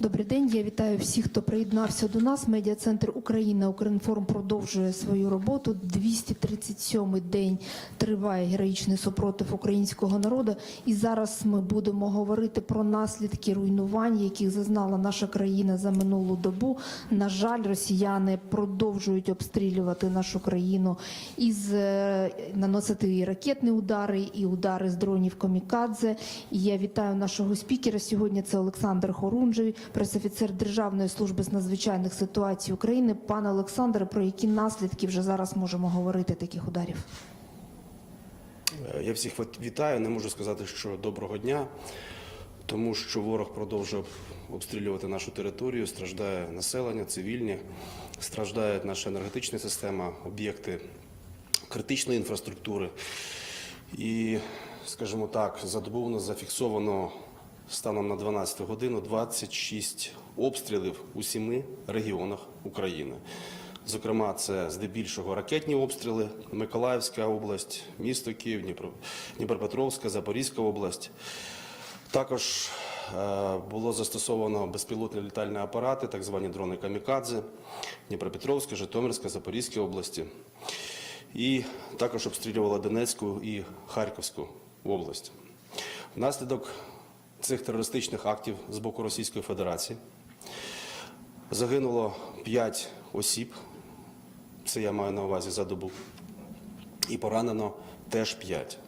Добрий день. Я вітаю всіх, хто приєднався до нас. Медіа-центр Україна Укрінформ продовжує свою роботу. 237-й день триває героїчний супротив українського народу. І зараз ми будемо говорити про наслідки руйнувань, яких зазнала наша країна за минулу добу. На жаль, росіяни продовжують обстрілювати нашу країну із е, наносити і ракетні удари, і удари з дронів Комікадзе. І я вітаю нашого спікера. Сьогодні це Олександр Хорунжий, пресофіцер Державної служби з надзвичайних ситуацій України. Пане Олександре, про які наслідки вже зараз можемо говорити таких ударів? Е, Я всіх вітаю. Не можу сказати, що доброго дня, тому що ворог продовжує обстрілювати нашу територію. Страждає населення, цивільні, страждає наша енергетична система, об'єкти критичної інфраструктури. І, скажімо так, за добу у нас зафіксовано станом на 12 годину 26 обстрілів у сіми регіонах України. Зокрема, це здебільшого ракетні обстріли, Миколаївська область, місто Київ, Дніпро, Дніпропетровська, Запорізька область. Також е, було застосовано безпілотні літальні апарати, так звані дрони Камікадзе, Дніпропетровська, Житомирська, Запорізька області. І також обстрілювала Донецьку і Харківську область. Внаслідок цих терористичних актів з боку Російської Федерації загинуло 5 осіб, це я маю на увазі за добу, і поранено теж 5.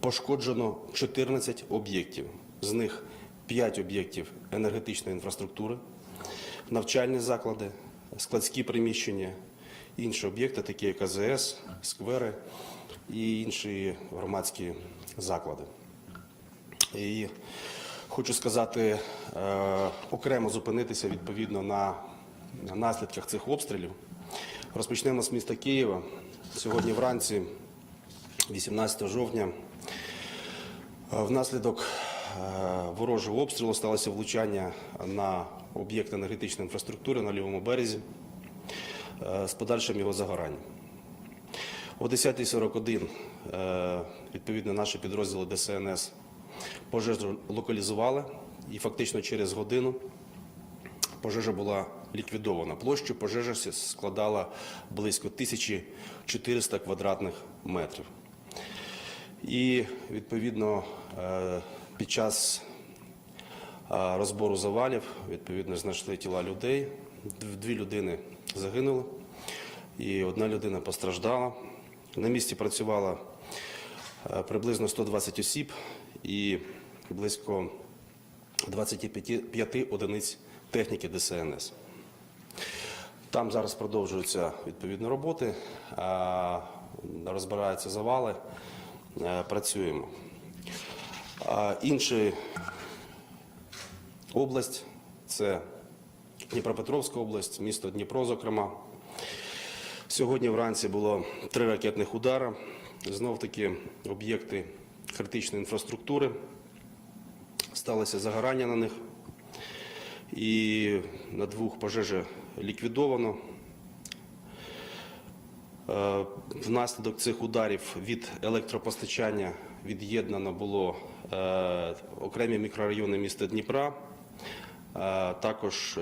Пошкоджено 14 об'єктів, з них 5 об'єктів енергетичної інфраструктури, навчальні заклади, складські приміщення, інші об'єкти, такі як АЗС, сквери і інші громадські заклади. І хочу сказати, е, окремо зупинитися відповідно на на наслідках цих обстрілів. Розпочнемо з міста Києва. Сьогодні вранці, 18 жовтня, е, внаслідок е, ворожого обстрілу сталося влучання на об'єкт енергетичної інфраструктури на лівому березі з подальшим його загоранням. О 10.41 е, відповідно наші підрозділи ДСНС пожежу локалізували і фактично через годину пожежа була ліквідована. Площа пожежі складала близько 1400 квадратних метрів. І відповідно е, під час е, розбору завалів відповідно знайшли тіла людей. Дві людини загинули, і одна людина постраждала. На місці працювало е, приблизно 120 осіб і близько 25 одиниць техніки ДСНС. Там зараз продовжуються відповідні роботи, розбираються завали, е, працюємо. Інша область це Дніпропетровська область, місто Дніпро, зокрема. Сьогодні вранці було три ракетних удари. Знов таки об'єкти критичної інфраструктури. Сталося загорання на них. І на двох пожежі ліквідовано. Е, Внаслідок цих ударів від електропостачання від'єднано було е, окремі мікрорайони міста Дніпра, е, також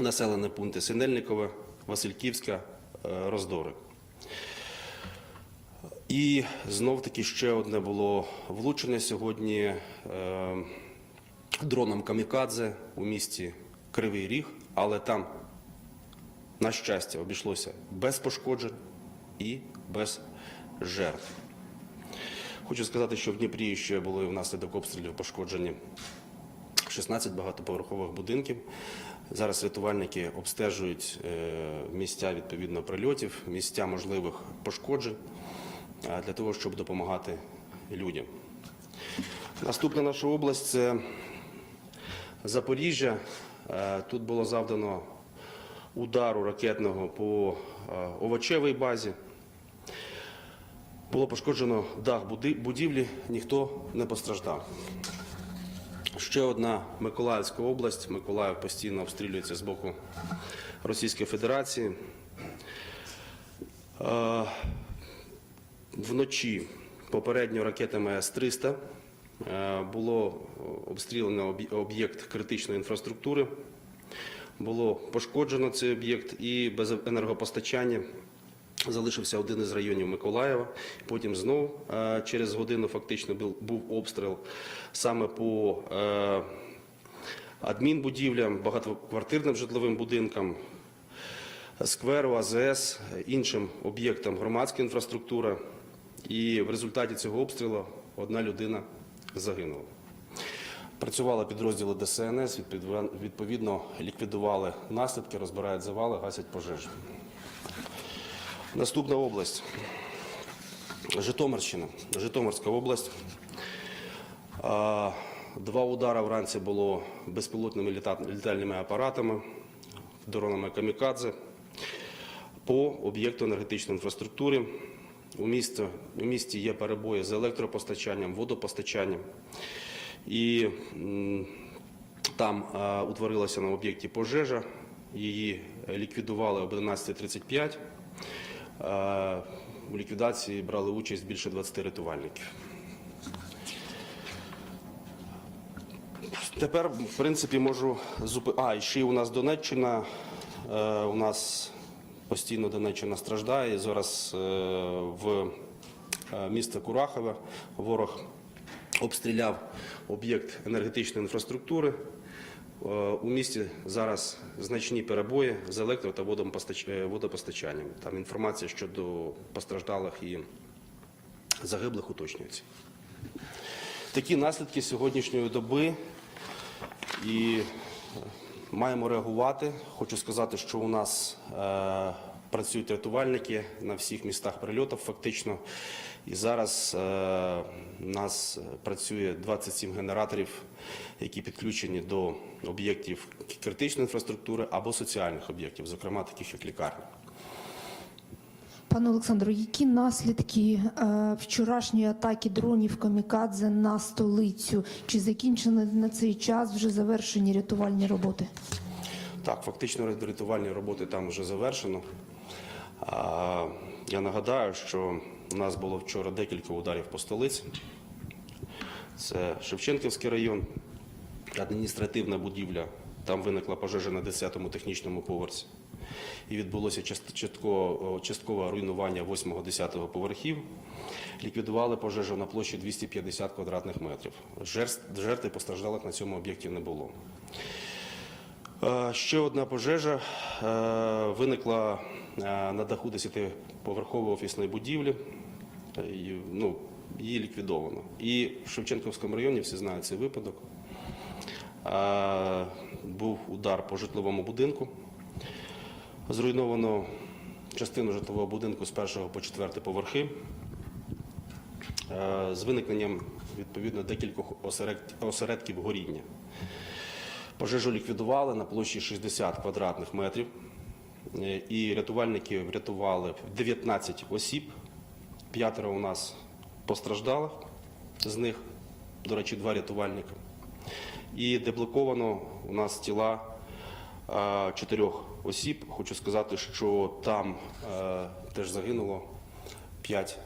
населені пункти Синельникове, Васильківська, Роздори. І знов таки ще одне було влучення сьогодні е, дроном Камікадзе у місті Кривий Ріг, але там, на щастя, обійшлося без пошкоджень і без жертв. Хочу сказати, що в Дніпрі ще були внаслідок обстрілів пошкоджені 16 багатоповерхових будинків. Зараз рятувальники обстежують е, місця відповідно прильотів, місця можливих пошкоджень для того, щоб допомагати людям. Наступна наша область це Запоріжжя. Е, Тут було завдано удару ракетного по е, овочевій базі. Було пошкоджено дах будівлі, ніхто не постраждав. Ще одна Миколаївська область. Миколаїв постійно обстрілюється з боку Російської Федерації. Вночі попередньо ракетами С-300 е, було обстріляно об'єкт критичної інфраструктури, було пошкоджено цей об'єкт і без енергопостачання залишився один із районів Миколаєва. Потім знову е, через годину фактично був, був обстріл саме по е, адмінбудівлям, багатоквартирним житловим будинкам, скверу, АЗС, іншим об'єктам громадської інфраструктури. І в результаті цього обстрілу одна людина загинула. Працювали підрозділи ДСНС, відповідно- ліквідували наслідки, розбирають завали, гасять пожежі. Наступна область. Житомирщина. Житомирська область. Два удари вранці було безпілотними літальними апаратами, дронами камікадзе по об'єкту енергетичної інфраструктури. У місті, у місті є перебої з електропостачанням, водопостачанням. І там а, утворилася на об'єкті пожежа. Її ліквідували об 11.35. Е, У ліквідації брали участь більше 20 рятувальників. Тепер, в принципі, можу зупи... А, і ще у нас Донеччина. Е, у нас постійно Донеччина страждає. І Зараз е, в е, місто Курахове ворог обстріляв об'єкт енергетичної інфраструктури. Е, У місті зараз значні перебої з електро та водопостачанням. Там інформація щодо постраждалих і загиблих уточнюється. Такі наслідки сьогоднішньої доби і маємо реагувати. Хочу сказати, що у нас е, працюють рятувальники на всіх містах прильотів фактично. І зараз е, у нас працює 27 генераторів, які підключені до об'єктів критичної інфраструктури або соціальних об'єктів, зокрема таких як лікарні. Пане Олександру, які наслідки е, вчорашньої атаки дронів камікадзе на столицю? Чи закінчені на цей час вже завершені рятувальні роботи? Так, фактично рятувальні роботи там вже завершено. А, Я нагадаю, що у нас було вчора декілька ударів по столиці. Це Шевченківський район, адміністративна будівля. Там виникла пожежа на 10-му технічному поверсі. І відбулося часткове руйнування 8-10 поверхів. Ліквідували пожежу на площі 250 квадратних метрів. Жертв і постраждалих на цьому об'єкті не було. Е, Ще одна пожежа е, виникла е, на даху 10-поверхової офісної будівлі. Ну, її ліквідовано. І в Шевченківському районі всі знають цей випадок. Був удар по житловому будинку. Зруйновано частину житлового будинку з першого по четвертий поверхи. З виникненням відповідно декількох осередків горіння. Пожежу ліквідували на площі 60 квадратних метрів. І рятувальники врятували 19 осіб. П'ятеро у нас постраждалих, з них, до речі, два рятувальника. І деблоковано у нас тіла е, чотирьох осіб. Хочу сказати, що там е, теж загинуло 5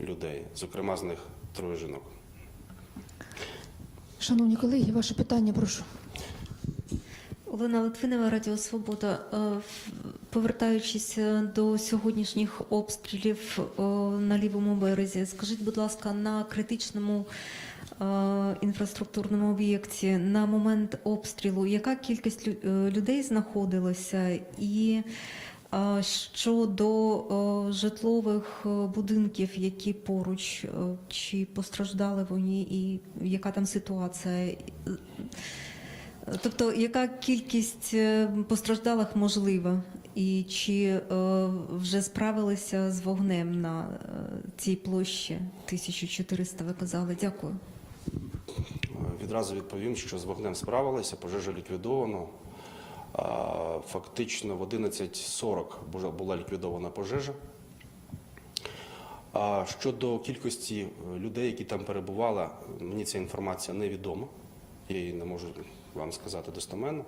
людей, зокрема з них троє жінок. Шановні колеги, ваше питання, прошу. Олена Литвинова, Радіо Свобода. Е, Повертаючись до сьогоднішніх обстрілів на лівому березі, скажіть, будь ласка, на критичному інфраструктурному об'єкті на момент обстрілу, яка кількість е, людей знаходилася? І е, щодо е, житлових е, будинків, які поруч, е, чи постраждали вони, і яка там ситуація? Тобто, яка кількість е, постраждалих можлива? І чи е, вже справилися з вогнем на е, цій площі 1400, ви казали? Дякую. Відразу відповім, що з вогнем справилися, пожежа ліквідовано. Фактично в 11.40 була ліквідована пожежа. А щодо кількості е, людей, які там перебували, мені ця інформація невідома. Я її не можу вам сказати достеменно.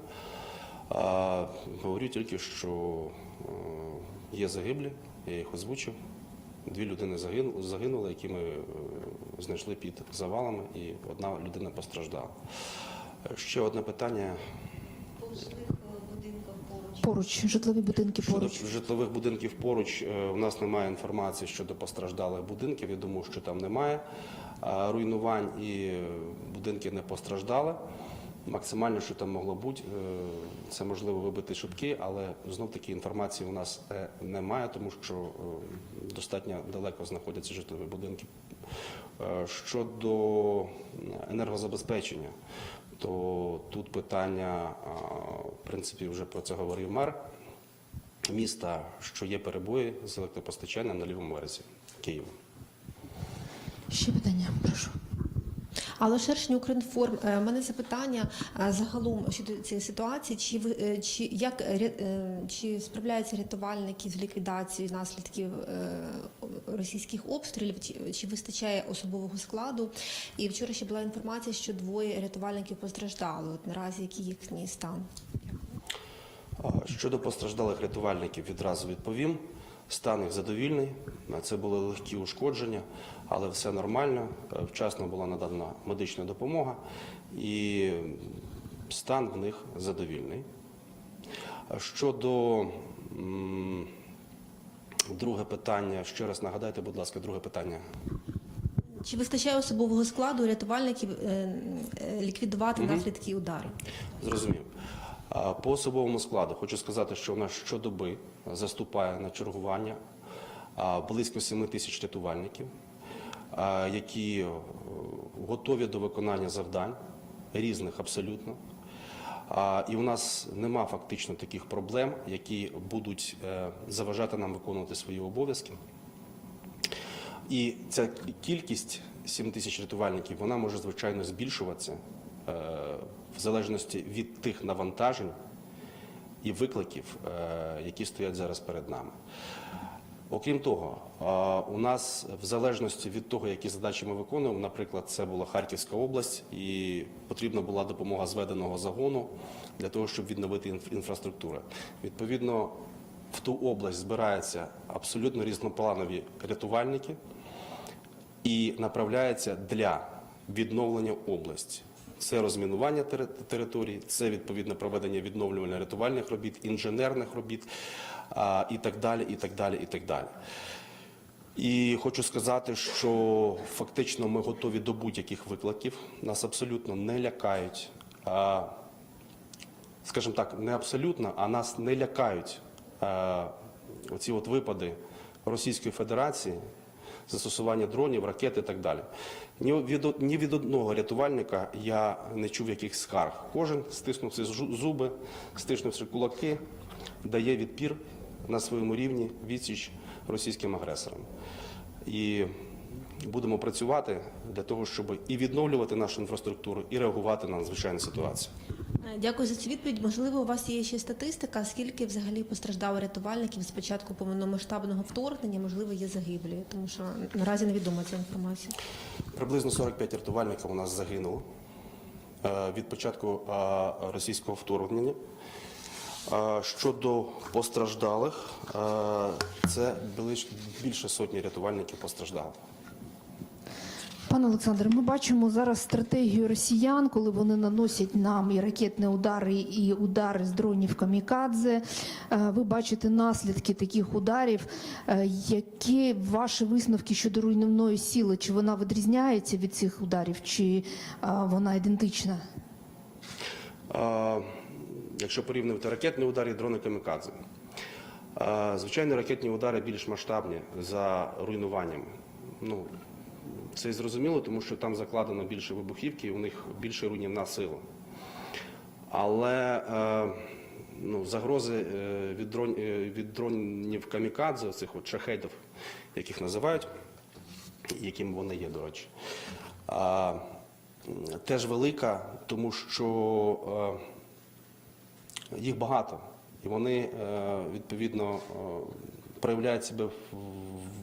А, Говорю тільки, що е, є загиблі, я їх озвучив. Дві людини загинули, загинули, які ми е, знайшли під завалами, і одна людина постраждала. Е, Ще одне питання будинках поруч. Поруч, житлові будинки Щодо поруч. житлових будинків поруч е, у нас немає інформації щодо постраждалих будинків. Я думаю, що там немає руйнувань і е, будинки не постраждали. Максимально, що там могло бути, е, це можливо вибити шибки, але знов таки інформації у нас е, немає, тому що е, достатньо далеко знаходяться житлові будинки. Щодо енергозабезпечення, то тут питання, в принципі, вже про це говорив мер міста, що є перебої з електропостачанням на лівому березі Києва. Ще питання, прошу. Але Шершень Укрінформ, е, мене запитання е, загалом щодо цієї ситуації, чи е, чи як чи справляються рятувальники з ліквідацією наслідків російських обстрілів, чи, чи вистачає особового складу? І вчора ще була інформація, що двоє рятувальників постраждали. От наразі який їхній стан? Щодо постраждалих рятувальників, відразу відповім. Стан їх задовільний. Це були легкі ушкодження, але все нормально. Е, Вчасно була надана медична допомога, і стан в них задовільний. Щодо друге питання, ще раз нагадайте, будь ласка, друге питання. Чи вистачає особового складу рятувальників е, е, ліквідувати наслідки удару? Зрозумів. По особовому складу хочу сказати, що у нас щодоби заступає на чергування близько 7 тисяч рятувальників, які е, готові до виконання завдань різних абсолютно. І у нас нема фактично таких проблем, які будуть е, заважати нам виконувати свої обов'язки. І ця кількість 7 тисяч рятувальників вона може звичайно збільшуватися е, в залежності від тих навантажень і викликів, які стоять зараз перед нами. Окрім того, у нас в залежності від того, які задачі ми виконуємо, наприклад, це була Харківська область, і потрібна була допомога зведеного загону для того, щоб відновити інфраструктуру. Відповідно, в ту область збираються абсолютно різнопланові рятувальники і направляється для відновлення області. Це розмінування тери- територій, це відповідно проведення відновлювально-рятувальних робіт, інженерних робіт і так далі, і так далі, і так далі. І хочу сказати, що фактично ми готові до будь-яких викликів. Нас абсолютно не лякають. Скажімо так, не абсолютно, а нас не лякають оці от випади Російської Федерації, застосування дронів, ракет і так далі. Ні від, ні від одного рятувальника я не чув якихось скарг. Кожен, стиснувши жу- зуби, стиснувши кулаки, дає відпір на своєму рівні відсіч російським агресорам. І будемо працювати для того, щоб і відновлювати нашу інфраструктуру, і реагувати на надзвичайні ситуації. Е, Дякую за цю відповідь. Можливо, у вас є ще статистика, скільки взагалі постраждало рятувальників з початку повномасштабного вторгнення, можливо, є загиблі, тому що наразі невідома ця інформація. Приблизно 45 рятувальників у нас загинуло е, від початку е, російського вторгнення. Щодо постраждалих, це більше сотні рятувальників постраждало. Пане Олександре, ми бачимо зараз стратегію росіян, коли вони наносять нам і ракетні удари, і удари з дронів камікадзе. Ви бачите наслідки таких ударів. Які ваші висновки щодо руйнівної сили? Чи вона відрізняється від цих ударів, чи вона ідентична? Е, Якщо порівнювати ракетні удари і дрони камікадзе, звичайно, ракетні удари більш масштабні за руйнуваннями. Ну, це і зрозуміло, тому що там закладено більше вибухівки, і у них більше руйнівна сила. Але е, ну, загрози е, від, дрон, е, від дронів камікадзе, цих от шахедів, яких називають, яким вони є, до речі, теж велика, тому що їх багато, і вони е, відповідно е, проявляють себе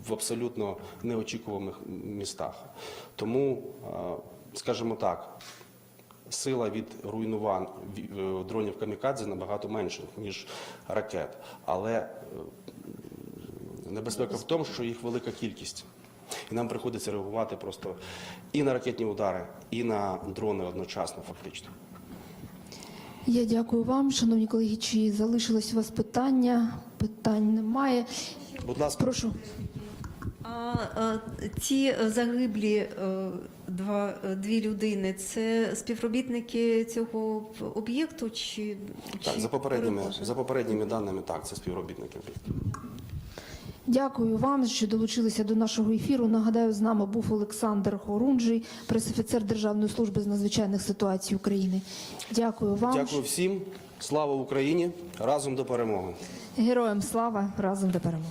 в, абсолютно неочікуваних містах. Тому, е, скажімо так, сила від руйнувань дронів камікадзе набагато менша, ніж ракет. Але Небезпека в тому, що їх велика кількість. І нам приходиться реагувати просто і на ракетні удари, і на дрони одночасно, фактично. Я дякую вам, шановні колеги. Чи залишилось у вас питання? Питань немає. Будь ласка, Прошу. А а ці загиблі е, два, дві людини це співробітники цього об'єкту чи, так, чи за попередніми, за попередніми даними, так, це співробітники. Дякую вам, що долучилися до нашого ефіру. Нагадаю, з нами був Олександр Хорунжий, пресофіцер Державної служби з надзвичайних ситуацій України. Дякую вам. Дякую всім. Слава Україні! Разом до перемоги! Героям слава разом до перемоги.